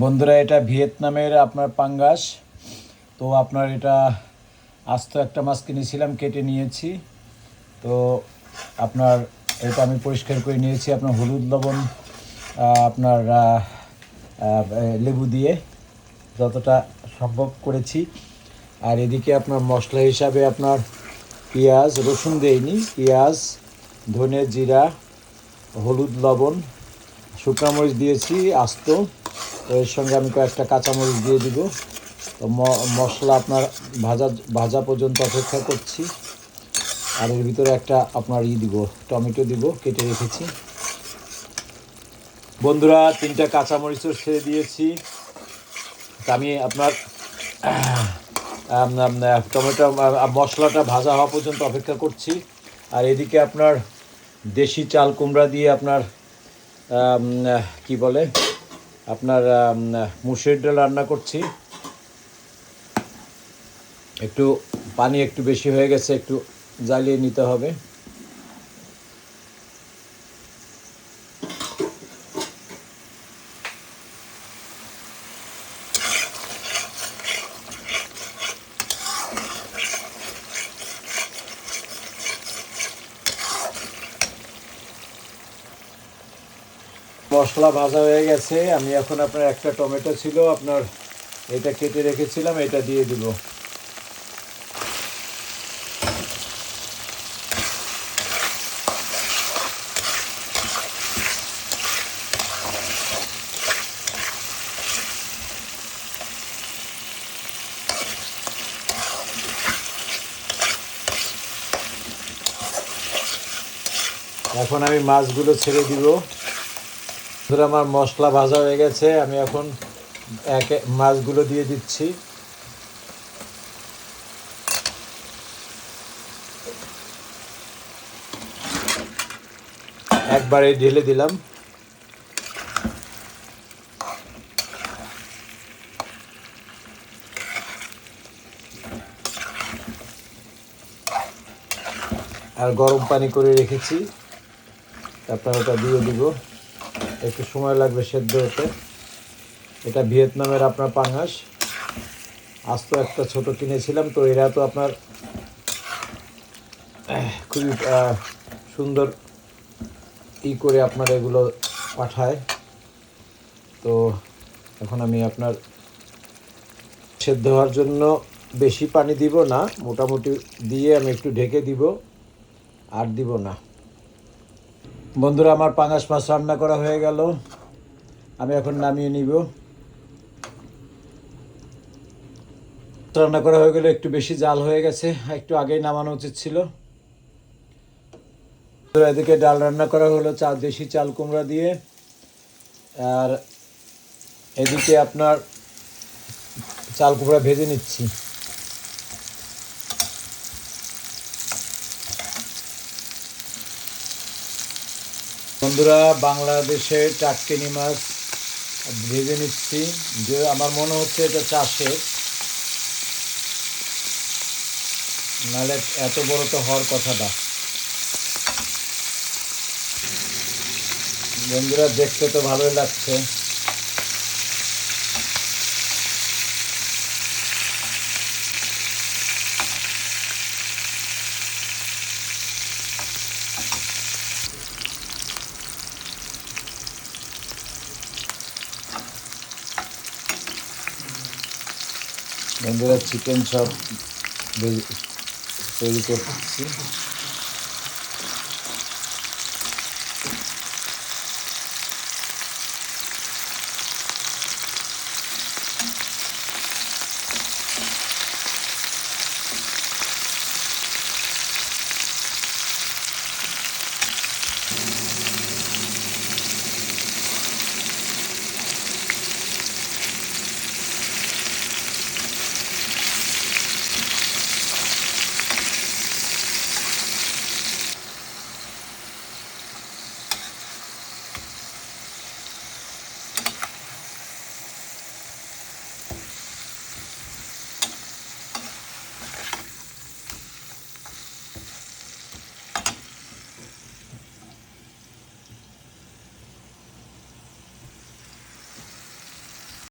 বন্ধুরা, এটা ভিয়েতনামের আপনার পাঙ্গাস। তো আপনার এটা আস্ত একটা মাছ কিনেছিলাম, কেটে নিয়েছি। তো আপনার এটা আমি পরিষ্কার করে নিয়েছি, আপনার হলুদ লবণ আপনার লেবু দিয়ে যতটা সম্ভব করেছি। আর এদিকে আপনার মশলা হিসাবে আপনার পেঁয়াজ, রসুন দেইনি, পেঁয়াজ, ধনে জিরা, হলুদ লবণ, শুকনো মরিচ দিয়েছি আস্ত। তো এর সঙ্গে আমি কয়েকটা কাঁচামরিচ দিয়ে দিব। তো মশলা আপনার ভাজা ভাজা পর্যন্ত অপেক্ষা করছি। আর এর ভিতরে একটা আপনার ই দিব, টমেটো দিব, কেটে রেখেছি। বন্ধুরা, তিনটা কাঁচামরিচও ছেড়ে দিয়েছি। আমি আপনার টমেটো মশলাটা ভাজা হওয়া পর্যন্ত অপেক্ষা করছি। আর এদিকে আপনার দেশি চাল কুমড়া দিয়ে আপনার কি বলে আপনার মুসের ডাল রান্না করছি। একটু পানি একটু বেশি হয়ে গেছে, একটু জ্বালিয়ে নিতে হবে। মশলা ভাজা হয়ে গেছে। আমি এখন আপনার একটা টমেটো ছিল, আপনার এটা কেটে রেখেছিলাম, এটা দিয়ে দিব। এখন আমি মাছগুলো ছেড়ে দিব। ধরো আমার মশলা ভাজা হয়ে গেছে, আমি এখন এক মাছগুলো দিয়ে দিচ্ছি। একবারে ঢেলে দিলাম। আর গরম পানি করে রেখেছি। তারপর ওটা দিয়ে দিব। একটু সময় লাগবে সেদ্ধ হতে। এটা ভিয়েতনামের আপনার পাঙাশ আজ তো একটা ছোট কিনেছিলাম, তো এরা তো আপনার খুবই সুন্দর ই করে আপনার এগুলো পাঠায়। তো এখন আমি আপনার সেদ্ধ হওয়ার জন্য বেশি পানি দিব না, মোটামুটি দিয়ে আমি একটু ঢেকে দিব, আর দিব না। বন্ধুরা, আমার পাঙাশ মাছ রান্না করা হয়ে গেল। আমি এখন নামিয়ে নিব। রান্না করা হয়ে গেলে একটু বেশি জাল হয়ে গেছে, একটু আগেই নামানো উচিত ছিল। তো এদিকে ডাল রান্না করা হলো, চা, দেশি চাল কুমড়া দিয়ে। আর এদিকে আপনার চাল কুমড়া ভেজে নিচ্ছি। বন্ধুরা, বাংলাদেশে টাটকিনি মাছ ভেজে নিচ্ছি। যে আমার মনে হচ্ছে এটা চাষের নাহলে এত বড় তো হওয়ার কথাটা। বন্ধুরা, দেখতে তো ভালোই লাগছে। বন্ধুরা চিকেন চপ তৈরি করছি